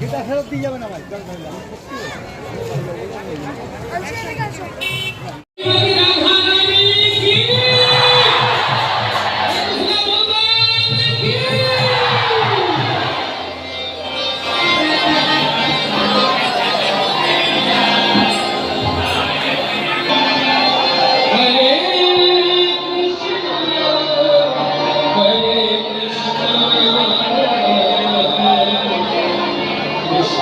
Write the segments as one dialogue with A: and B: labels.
A: গীতা ফেরত দিয়ে যাবে না ভাই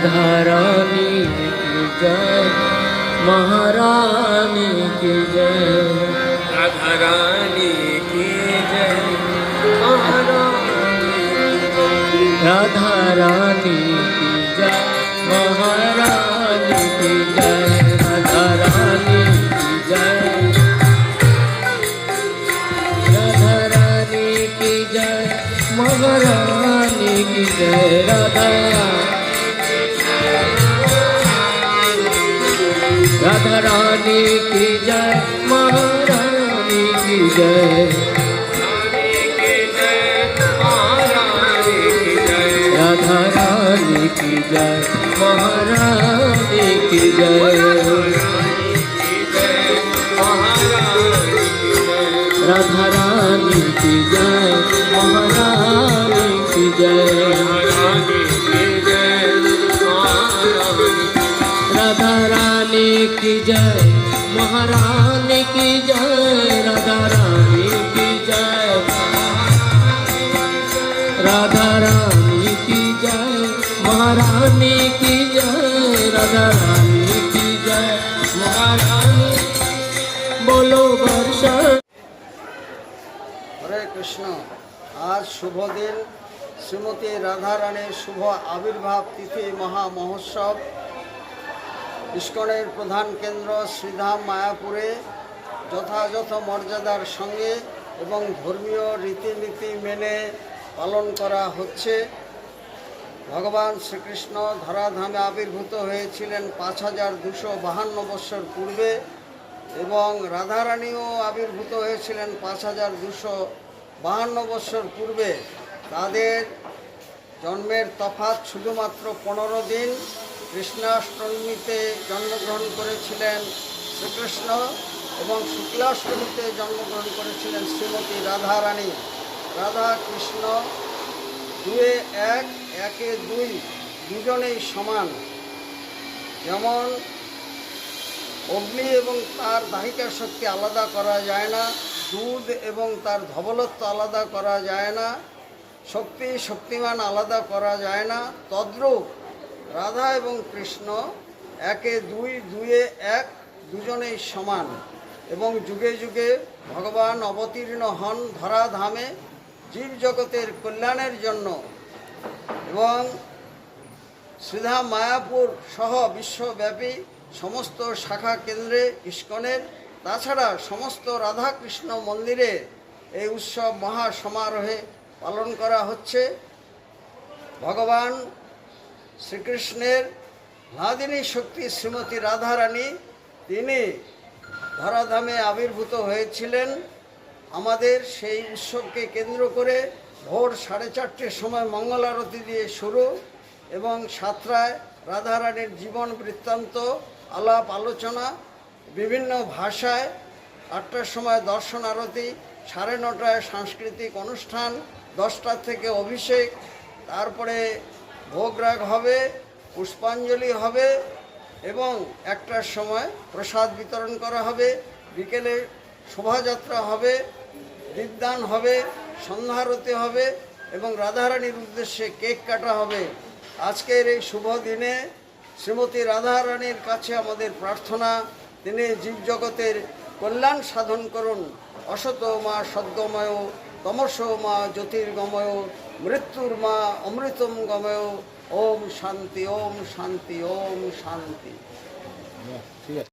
B: राधा रानी की जय, महारानी की जय, राधा रानी की जय, महारानी की जय, राधा रानी की जय, महारानी की जय, राधा रानी की जय, राधा रानी की जय, महारानी की जय, राधा रानी की जय, महारानी की जय। राधा रानी की जय, महारानी की जय। राधा रानी की जय। रानी की जय राधा रानी की जय महारानी की जय राधा रानी की जय महारानी बोलो वर्षा
A: হরে কৃষ্ণ আজ শুভ দিন শ্রীমতী রাধারানীর শুভ আবির্ভাব তিথি মহা মহোৎসব ইস্কনের প্রধান কেন্দ্র শ্রীধাম মায়াপুরে যথাযথ মর্যাদার সঙ্গে এবং ধর্মীয় রীতিনীতি মেনে পালন করা হচ্ছে। ভগবান শ্রীকৃষ্ণ ধরাধামে আবির্ভূত হয়েছিলেন পাঁচ হাজার দুশো বাহান্ন বৎসর পূর্বে এবং রাধারানীও আবির্ভূত হয়েছিলেন পাঁচ হাজার দুশো বাহান্ন বৎসর পূর্বে। তাদের জন্মের তফাৎ শুধুমাত্র পনেরো দিন। কৃষ্ণাষ্টমীতে জন্মগ্রহণ করেছিলেন শ্রীকৃষ্ণ। এবং শুক্লাষ্টমীতে জন্মগ্রহণ করেছিলেন শ্রীমতী রাধারানী। রাধা কৃষ্ণ দুয়ে এক, একে দুই, দুজনেই সমান। যেমন অগ্নি এবং তার দাহিকা শক্তি আলাদা করা যায় না, দুধ এবং তার ধবলত্ব আলাদা করা যায় না, শক্তি শক্তিমান আলাদা করা যায় না। তদ্রূপ রাধা এবং কৃষ্ণ একে দুই, দুয়ে এক, দুজনেই সমান। এবং যুগে যুগে ভগবান অবতীর্ণ হন ধরাধামে জীব জগতের কল্যাণের জন্য এবং শ্রীধা মায়াপুর সহ বিশ্বব্যাপী সমস্ত শাখা কেন্দ্রে ইস্কনের, তাছাড়া সমস্ত রাধাকৃষ্ণ মন্দিরে এই উৎসব মহা সমারোহে পালন করা হচ্ছে। ভগবান শ্রীকৃষ্ণের ভাদিনী শক্তি শ্রীমতী রাধারানী, তিনি ধরাধামে আবির্ভূত হয়েছিলেন আমাদের সেই উৎসবকে কেন্দ্র করে ভোর সাড়ে চারটের সময় মঙ্গল আরতি দিয়ে শুরু এবং সাতটায় রাধারানীর জীবন বৃত্তান্ত, আলাপ, আলোচনা, বিভিন্ন ভাষায় আটটার সময় দর্শন আরতি, সাড়ে নটায় সাংস্কৃতিক অনুষ্ঠান, দশটার থেকে অভিষেক, তারপরে ভোগরাগ হবে, পুষ্পাঞ্জলি হবে এবং একটার সময় প্রসাদ বিতরণ করা হবে, বিকেলে শোভাযাত্রা হবে, বিদ্যান হবে, সন্ধ্যারতি হবে এবং রাধারানীর উদ্দেশ্যে কেক কাটা হবে। আজকের এই শুভ দিনে শ্রীমতী রাধারানীর কাছে আমাদের প্রার্থনা, তিনি জীবজগতের কল্যাণ সাধন করুন অসত মা সদ্গময় তমস মা জ্যোতির্গময়, মৃত্যুর মা অমৃতম গময়। ওম শান্তি ওম শান্তি ওম শান্তি।
C: ঠিক আছে।